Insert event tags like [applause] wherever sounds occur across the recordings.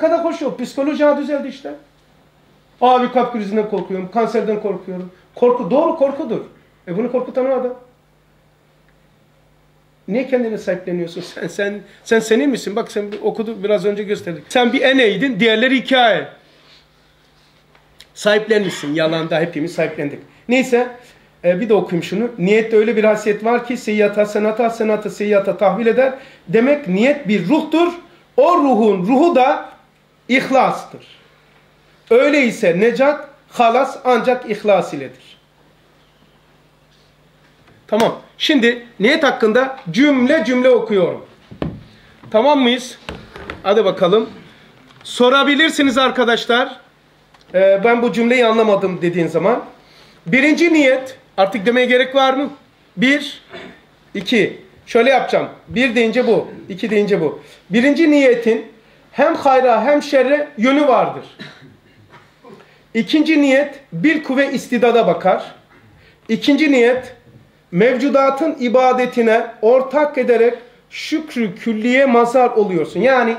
kadar koşuyor. Psikoloji düzeldi işte. Abi kalp krizinden korkuyorum, kanserden korkuyorum. Korku doğru korkudur. E bunu korkutan o adam. Niye kendini sahipleniyorsun? [laughs] Sen sen sen senin misin? Bak sen okudu biraz önce gösterdik. Sen bir eneydin, diğerleri hikaye. Sahiplenmişsin. Yalanda hepimiz sahiplendik. Neyse e, bir de okuyayım şunu. Niyette öyle bir hasiyet var ki seyyata hasenata hasenata seyyata tahvil eder. Demek niyet bir ruhtur. O ruhun ruhu da ihlastır. Öyleyse necat, halas ancak ihlas iledir. Tamam. Şimdi niyet hakkında cümle cümle okuyorum. Tamam mıyız? Hadi bakalım. Sorabilirsiniz arkadaşlar. Ee, ben bu cümleyi anlamadım dediğin zaman. Birinci niyet. Artık demeye gerek var mı? Bir, iki. Şöyle yapacağım. Bir deyince bu. iki deyince bu. Birinci niyetin hem hayra hem şerre yönü vardır. İkinci niyet bir kuvve istidada bakar. İkinci niyet mevcudatın ibadetine ortak ederek şükrü külliye mazhar oluyorsun. Yani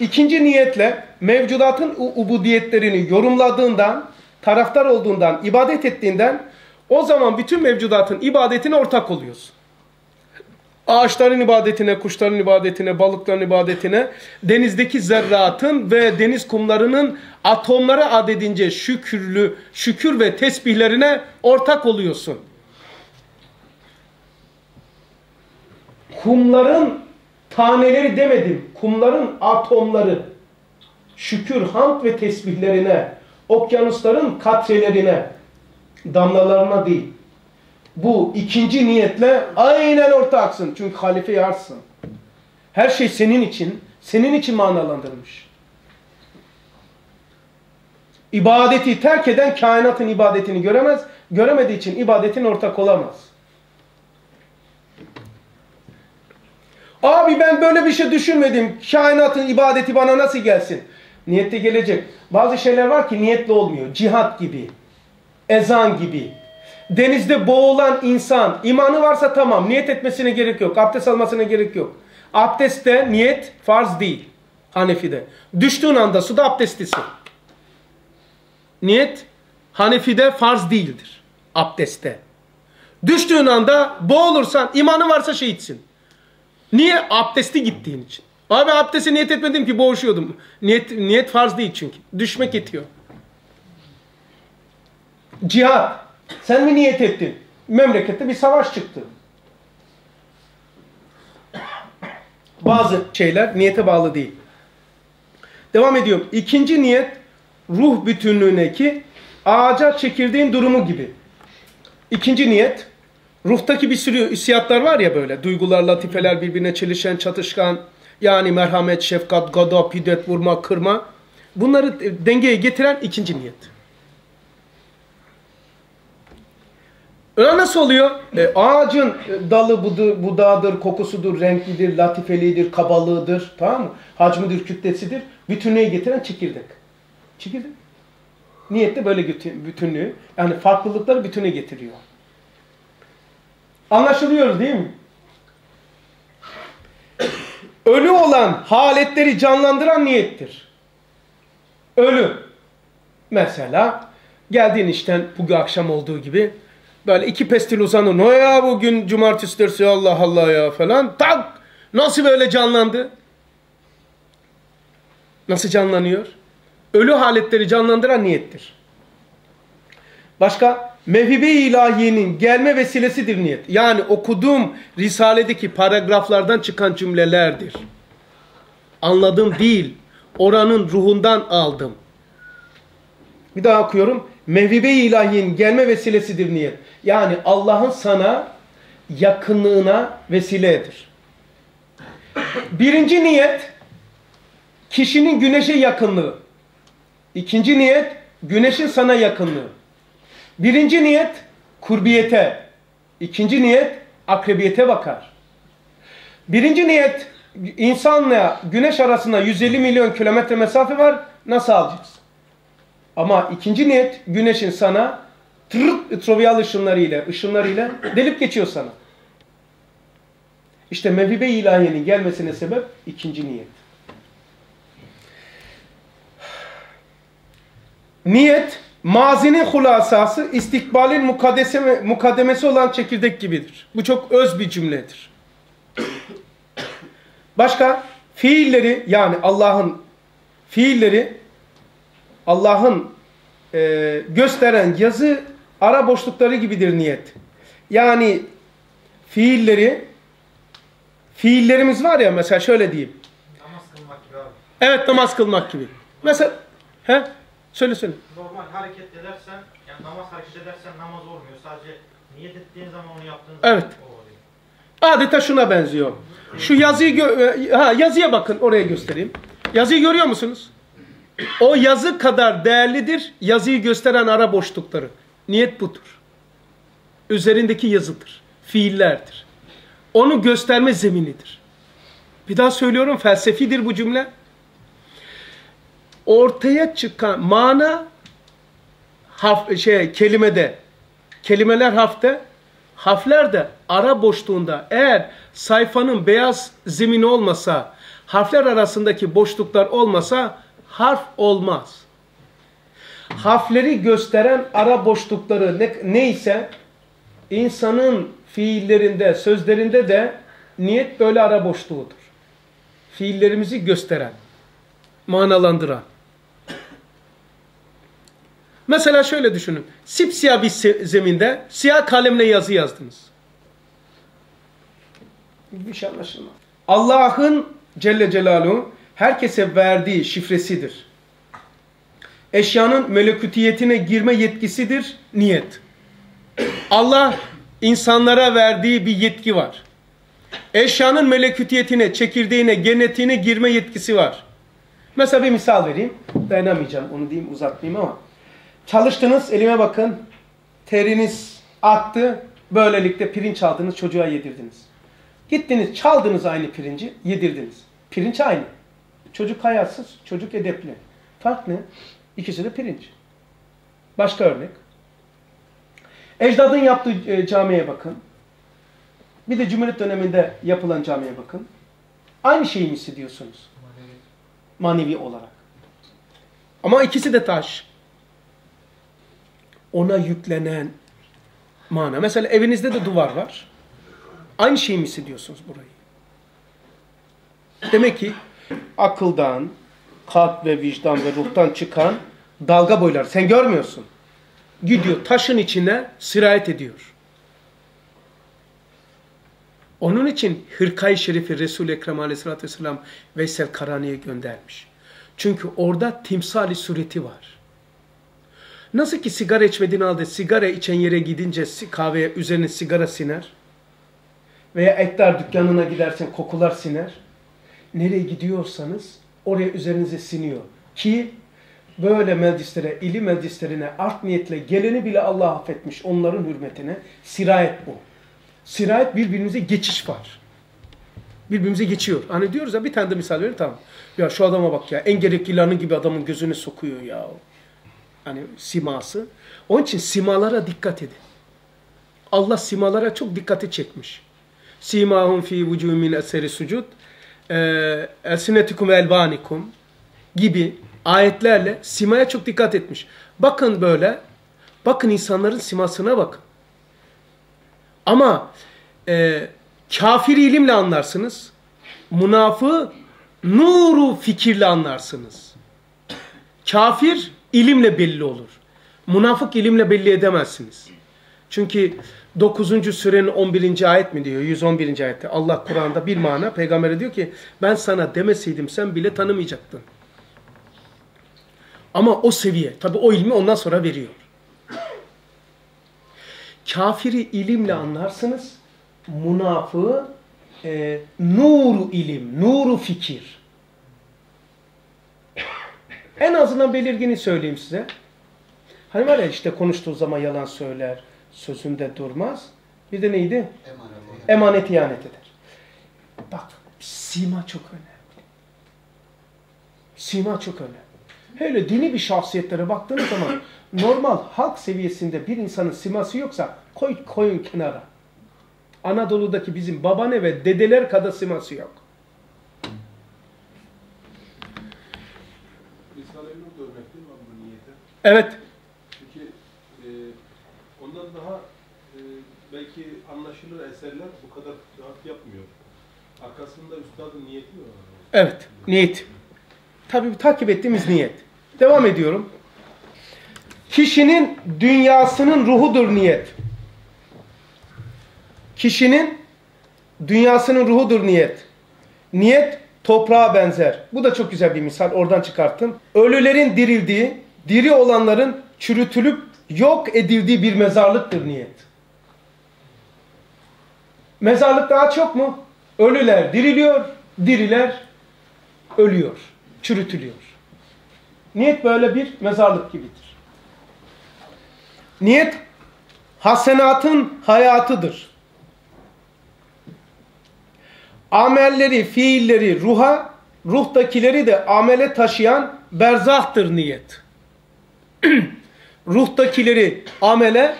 ikinci niyetle mevcudatın ubudiyetlerini yorumladığından, taraftar olduğundan, ibadet ettiğinden o zaman bütün mevcudatın ibadetine ortak oluyorsun. Ağaçların ibadetine, kuşların ibadetine, balıkların ibadetine, denizdeki zerratın ve deniz kumlarının atomlara adedince şükürlü, şükür ve tesbihlerine ortak oluyorsun. Kumların taneleri demedim, kumların atomları, şükür, hamd ve tesbihlerine, okyanusların katrelerine, damlalarına değil. Bu ikinci niyetle aynen ortaksın. Çünkü halife yarsın. Her şey senin için, senin için manalandırılmış. İbadeti terk eden kainatın ibadetini göremez. Göremediği için ibadetin ortak olamaz. Abi ben böyle bir şey düşünmedim. Kainatın ibadeti bana nasıl gelsin? Niyette gelecek. Bazı şeyler var ki niyetli olmuyor. Cihat gibi. Ezan gibi. Denizde boğulan insan imanı varsa tamam niyet etmesine gerek yok. Abdest almasına gerek yok. Abdestte niyet farz değil. Hanefi'de. Düştüğün anda suda abdestlisin. Niyet Hanefi'de farz değildir. Abdestte. Düştüğün anda boğulursan imanı varsa şehitsin. Niye? Abdesti gittiğin için. Abi abdesti niyet etmedim ki boğuşuyordum. Niyet, niyet farz değil çünkü. Düşmek yetiyor. Cihat. Sen mi niyet ettin? Memlekette bir savaş çıktı. Bazı şeyler niyete bağlı değil. Devam ediyorum. İkinci niyet ruh bütünlüğüne ki ağaca çekirdeğin durumu gibi. İkinci niyet ruhtaki bir sürü hissiyatlar var ya böyle. Duygular, latifeler birbirine çelişen, çatışkan. Yani merhamet, şefkat, gadap, hiddet, vurma, kırma. Bunları dengeye getiren ikinci niyet. Öyle nasıl oluyor? E, ağacın dalı budur, budağıdır, kokusudur, renklidir, latifelidir, kabalığıdır, tamam mı? Hacmidir, kütlesidir. Bütünlüğe getiren çekirdek. Çekirdek. Niyette böyle bütünlüğü, yani farklılıkları bütüne getiriyor. Anlaşılıyor değil mi? Ölü olan haletleri canlandıran niyettir. Ölü. Mesela geldiğin işten bugün akşam olduğu gibi Böyle iki pestil uzanın. O ya bugün cumartesi dersi Allah Allah ya falan. Tak! Nasıl böyle canlandı? Nasıl canlanıyor? Ölü haletleri canlandıran niyettir. Başka? Mevhibe-i ilahiyenin gelme vesilesidir niyet. Yani okuduğum Risale'deki paragraflardan çıkan cümlelerdir. Anladım değil. Oranın ruhundan aldım. Bir daha okuyorum. Mevhibe-i ilahiyenin gelme vesilesidir niyet. Yani Allah'ın sana yakınlığına vesiledir. Birinci niyet kişinin güneşe yakınlığı. İkinci niyet güneşin sana yakınlığı. Birinci niyet kurbiyete. İkinci niyet akrebiyete bakar. Birinci niyet insanla güneş arasında 150 milyon kilometre mesafe var. Nasıl alacağız? Ama ikinci niyet güneşin sana tırıp troviyal ışınlarıyla, ışınlarıyla delip geçiyor sana. İşte mevhibe ilahiyenin gelmesine sebep ikinci niyet. Niyet mazinin hulasası, istikbalin mukaddeseme, mukaddemesi olan çekirdek gibidir. Bu çok öz bir cümledir. Başka fiilleri yani Allah'ın fiilleri Allah'ın e, gösteren yazı ara boşlukları gibidir niyet. Yani fiilleri fiillerimiz var ya mesela şöyle diyeyim. Namaz kılmak gibi abi. Evet namaz kılmak gibi. Mesela he? Söyle söyle. Normal hareket edersen, yani namaz hareket edersen namaz olmuyor. Sadece niyet ettiğin zaman onu yaptığın Evet. zaman o oluyor. Adeta şuna benziyor. Şu yazıyı gö- ha yazıya bakın oraya göstereyim. Yazıyı görüyor musunuz? O yazı kadar değerlidir yazıyı gösteren ara boşlukları. Niyet budur. Üzerindeki yazıdır. Fiillerdir. Onu gösterme zeminidir. Bir daha söylüyorum felsefidir bu cümle. Ortaya çıkan mana haf, şey kelimede kelimeler hafte harfler de ara boşluğunda eğer sayfanın beyaz zemini olmasa harfler arasındaki boşluklar olmasa harf olmaz. Harfleri gösteren ara boşlukları ne, neyse insanın fiillerinde, sözlerinde de niyet böyle ara boşluğudur. Fiillerimizi gösteren, manalandıran. Mesela şöyle düşünün. Sipsiyah bir zeminde siyah kalemle yazı yazdınız. Bir şey anlaşılmaz. Allah'ın Celle Celaluhu herkese verdiği şifresidir. Eşyanın melekutiyetine girme yetkisidir niyet. Allah insanlara verdiği bir yetki var. Eşyanın melekutiyetine, çekirdeğine, genetiğine girme yetkisi var. Mesela bir misal vereyim. Dayanamayacağım onu diyeyim uzatmayayım ama. Çalıştınız elime bakın. Teriniz aktı. Böylelikle pirinç aldınız çocuğa yedirdiniz. Gittiniz çaldınız aynı pirinci yedirdiniz. Pirinç aynı. Çocuk hayatsız, çocuk edepli. Fark ne? İkisi de pirinç. Başka örnek. Ecdadın yaptığı e, camiye bakın. Bir de Cumhuriyet döneminde yapılan camiye bakın. Aynı şeyi mi hissediyorsunuz? Manevi olarak. Ama ikisi de taş. Ona yüklenen mana. Mesela evinizde de duvar var. Aynı şeyi mi hissediyorsunuz burayı? Demek ki akıldan, kalp ve vicdan ve ruhtan çıkan dalga boylar. Sen görmüyorsun. Gidiyor taşın içine sirayet ediyor. Onun için Hırkay-ı Şerifi Resul-i Ekrem Aleyhisselatü Vesselam Veysel Karani'ye göndermiş. Çünkü orada timsali sureti var. Nasıl ki sigara içmediğin halde sigara içen yere gidince kahveye üzerine sigara siner veya etler dükkanına gidersen kokular siner. Nereye gidiyorsanız oraya üzerinize siniyor. Ki böyle meclislere, ilim meclislerine art niyetle geleni bile Allah affetmiş onların hürmetine. Sirayet bu. Sirayet birbirimize geçiş var. Birbirimize geçiyor. Hani diyoruz ya bir tane de misal verin tamam. Ya şu adama bak ya en gerekli ilanı gibi adamın gözüne sokuyor ya. Hani siması. Onun için simalara dikkat edin. Allah simalara çok dikkati çekmiş. Simahum fi vucuhi min eseri sucud. Elsinetikum elbanikum gibi ayetlerle simaya çok dikkat etmiş. Bakın böyle, bakın insanların simasına bakın. Ama e, kafir ilimle anlarsınız, münafığı nuru fikirle anlarsınız. Kafir ilimle belli olur. Münafık ilimle belli edemezsiniz. Çünkü 9. sürenin 11. ayet mi diyor? 111. ayette Allah Kur'an'da bir mana peygambere diyor ki ben sana demeseydim sen bile tanımayacaktın. Ama o seviye tabi o ilmi ondan sonra veriyor. Kafiri ilimle anlarsınız. Münafığı e, nuru ilim, nuru fikir. En azından belirgini söyleyeyim size. Hani var ya işte konuştuğu zaman yalan söyler, sözünde durmaz. Bir de neydi? Emanet. Emanet ihanet eder. Bak sima çok önemli. Sima çok önemli. Hele dini bir şahsiyetlere baktığınız zaman [clears throat] normal halk seviyesinde bir insanın siması yoksa koy koyun kenara. Anadolu'daki bizim babaanne ve dedeler kadar siması yok. Risale-i Nur da örnek değil mi abi bu niyete? Evet. Peki e, ondan daha e, belki anlaşılır eserler bu kadar rahat yapmıyor. Arkasında üstadın niyeti var? Evet. Niyet. Tabii takip ettiğimiz niyet. Devam ediyorum. Kişinin dünyasının ruhudur niyet. Kişinin dünyasının ruhudur niyet. Niyet toprağa benzer. Bu da çok güzel bir misal. Oradan çıkarttım. Ölülerin dirildiği, diri olanların çürütülüp yok edildiği bir mezarlıktır niyet. Mezarlık daha çok mu? Ölüler diriliyor, diriler ölüyor, çürütülüyor. Niyet böyle bir mezarlık gibidir. Niyet hasenatın hayatıdır. Amelleri, fiilleri ruha, ruhtakileri de amele taşıyan berzahtır niyet. [clears throat] ruhtakileri amele,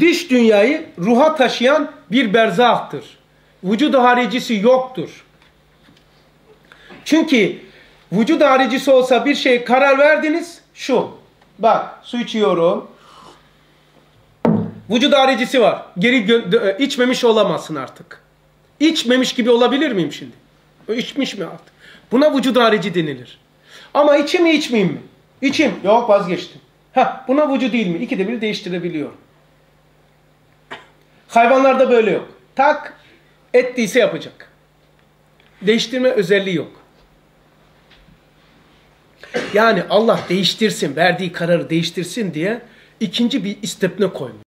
dış dünyayı ruha taşıyan bir berzahtır. Vücudu haricisi yoktur. Çünkü vücud haricisi olsa bir şey karar verdiniz şu. Bak su içiyorum. Vücud haricisi var. Geri gö- içmemiş olamazsın artık. İçmemiş gibi olabilir miyim şimdi? İçmiş mi artık? Buna vücud harici denilir. Ama içeyim mi içmeyeyim mi? İçeyim. Yok vazgeçtim. Ha, buna vücut değil mi? İkide bir değiştirebiliyor. Hayvanlarda böyle yok. Tak ettiyse yapacak. Değiştirme özelliği yok. Yani Allah değiştirsin, verdiği kararı değiştirsin diye ikinci bir istepne koymuş.